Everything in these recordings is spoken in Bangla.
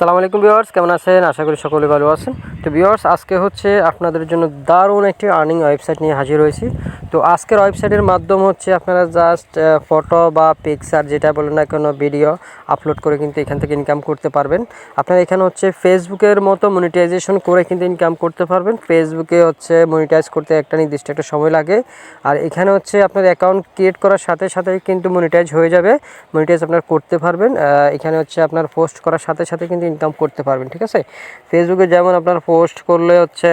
আসসালামু আলাইকুম ভিউয়ার্স, কেমন আছেন? আশা করি সকলে ভালো আছেন। তো ভিউয়ার্স, আজকে হচ্ছে আপনাদের জন্য দারুণ একটি আর্নিং ওয়েবসাইট নিয়ে হাজির হয়েছি। তো আজকের ওয়েবসাইটের মাধ্যম হচ্ছে আপনারা জাস্ট ফটো বা পিকচার যেটা বলেন না কোনো ভিডিও আপলোড করে কিন্তু এখান থেকে ইনকাম করতে পারবেন। আপনারা এখানে হচ্ছে ফেসবুকের মতো মনিটাইজেশন করে কিন্তু ইনকাম করতে পারবেন। ফেসবুকে হচ্ছে মনিটাইজ করতে একটা নির্দিষ্ট একটা সময় লাগে। আর এখানে হচ্ছে আপনার অ্যাকাউন্ট ক্রিয়েট করার সাথে সাথে কিন্তু মনিটাইজ হয়ে যাবে। মনিটাইজ আপনার করতে পারবেন। এখানে হচ্ছে আপনার পোস্ট করার সাথে সাথে কিন্তু ইনকাম করতে পারবেন, ঠিক আছে? ফেসবুকে যেমন আপনার পোস্ট করলে হচ্ছে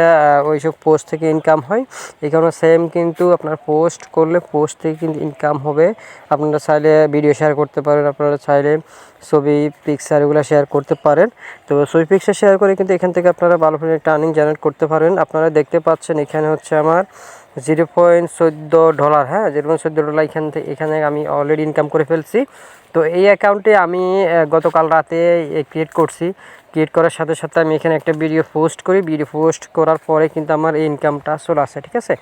ওইসব পোস্ট থেকে ইনকাম হয়। এখানে সেম কিন্তু আপনার পোস্ট করলে পোস্ট থেকে কিন্তু ইনকাম হবে। আপনারা চাইলে ভিডিও শেয়ার করতে পারেন, আপনারা চাইলে ছবি পিকচার এগুলো শেয়ার করতে পারেন। তো ছবি পিকচার শেয়ার করে কিন্তু এখান থেকে আপনারা ভালো আর্নিং জেনারেট করতে পারেন। আপনারা দেখতে পাচ্ছেন এখানে হচ্ছে আমার জিরো পয়েন্ট চোদ্দ ডলার হ্যাঁ? জিরো পয়েন্ট চোদ্দ ডলার এখান থেকে এখানে আমি অলরেডি ইনকাম করে ফেলছি। তো এই অ্যাকাউন্টে আমি গতকাল রাতে ক্রিয়েট করছি। ক্রিয়েট করার সাথে সাথে আমি এখানে একটা ভিডিও পোস্ট করি। ভিডিও পোস্ট করার পরে কিন্তু আমার এই ইনকামটা চলে আসে, ঠিক আছে?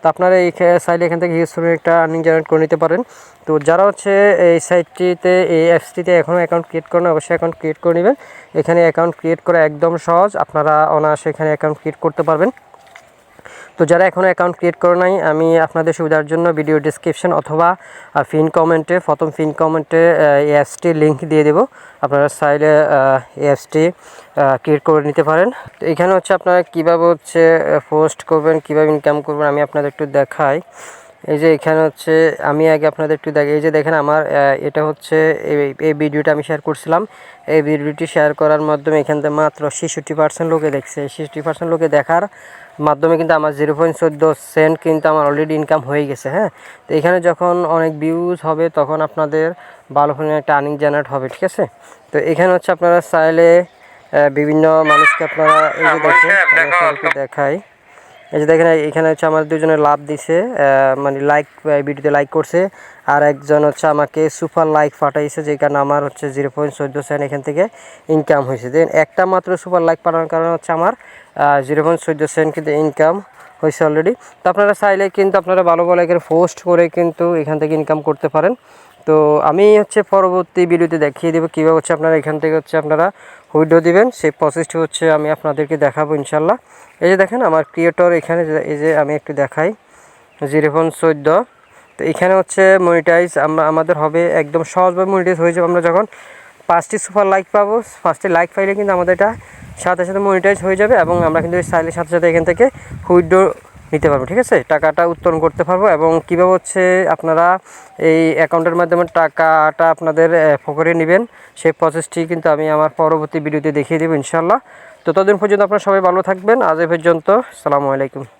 তো আপনারা এই সাইডে এখান থেকে হিউজ একটা আর্নিং জেনারেট করে নিতে পারেন। তো যারা হচ্ছে এই সাইটটিতে এই অ্যাপসটিতে এখনও অ্যাকাউন্ট ক্রিয়েট করেন, অবশ্যই অ্যাকাউন্ট ক্রিয়েট করে নেবেন। এখানে অ্যাকাউন্ট ক্রিয়েট করা একদম সহজ। আপনারা অনায়াসে এখানে অ্যাকাউন্ট ক্রিয়েট করতে পারবেন। তো যারা এখনও অ্যাকাউন্ট ক্রিয়েট করে নাই, আমি আপনাদের সুবিধার জন্য ভিডিও ডিসক্রিপশন অথবা ফিন কমেন্টে প্রথম ফিন কমেন্টে অ্যাপসটির লিঙ্ক দিয়ে দেবো। আপনারা চাইলে অ্যাপসটি ক্রিয়েট করে নিতে পারেন। তো এখানে হচ্ছে আপনারা কীভাবে হচ্ছে পোস্ট করবেন, কীভাবে ইনকাম করবেন, আমি আপনাদের একটু দেখাই। এই যে এখানে হচ্ছে আমি আগে আপনাদের একটু দেখি এই যে দেখেন আমার এটা হচ্ছে এই- এই ভিডিওটা আমি শেয়ার করছিলাম। এই ভিডিওটি শেয়ার করার মাধ্যমে এখান থেকে মাত্র ছেষট্টি পার্সেন্ট লোকে দেখছে। ছেষট্টি পার্সেন্ট লোকে দেখার মাধ্যমে কিন্তু আমার জিরো পয়েন্ট চোদ্দ সেন্ট কিন্তু আমার অলরেডি ইনকাম হয়ে গেছে হ্যাঁ? তো এখানে যখন অনেক ভিউজ হবে তখন আপনাদের ভালো করে একটা আর্নিং জেনারেট হবে ঠিক আছে? তো এখানে হচ্ছে আপনারা চাইলে বিভিন্ন মানুষকে আপনারা এই যে দেখেন দেখাই। এই যে দেখেন, এখানে হচ্ছে আমার দুজনে লাভ দিছে মানে লাইক ভিডিওতে লাইক করছে। আর একজন হচ্ছে আমাকে সুপার লাইক পাঠাইছে, যে কারণে আমার হচ্ছে জিরো পয়েন্ট চোদ্দ সেন্ট এখান থেকে ইনকাম হয়েছে। দেন একটা মাত্র সুপার লাইক পাঠানোর কারণে হচ্ছে আমার জিরো পয়েন্ট চোদ্দ সেন্ট কিন্তু ইনকাম হয়েছে অলরেডি তো আপনারা চাইলে কিন্তু আপনারা ভালো ভালো এখানে পোস্ট করে কিন্তু এখান থেকে ইনকাম করতে পারেন। তো আমি হচ্ছে পরবর্তী ভিডিওতে দেখিয়ে দেবো কীভাবে হচ্ছে আপনারা এখান থেকে হচ্ছে আপনারা উইডো দিবেন। সেই প্রসেসটি হচ্ছে আমি আপনাদেরকে দেখাবো ইনশাল্লাহ। এই যে দেখেন আমার ক্রিয়েটর এখানে এই যে আমি একটু দেখাই। জিরো পয়েন্ট চোদ্দ। তো এখানে হচ্ছে মনিটাইজ আমরা আমাদের হবে একদম সহজভাবে মনিটাইজ হয়ে যাবে আমরা যখন পাঁচটি সুপার লাইক পাবো, পাঁচটি লাইক পাইলে কিন্তু আমাদের এটা সাথে সাথে মনিটাইজ হয়ে যাবে এবং আমরা কিন্তু সাইলের সাথে সাথে এখান থেকে উইডো নিতে পারব, ঠিক আছে? টাকাটা উত্তোলন করতে পারব এবং কীভাবে হচ্ছে আপনারা এই অ্যাকাউন্টের মাধ্যমে টাকাটা আপনাদের ফকরে নেবেন, সেই প্রসেসটি কিন্তু আমি আমার পরবর্তী ভিডিওতে দেখিয়ে দেবো ইনশাল্লাহ তো ততদিন পর্যন্ত আপনারা সবাই ভালো থাকবেন। আজ এ পর্যন্ত, সালামু আলাইকুম।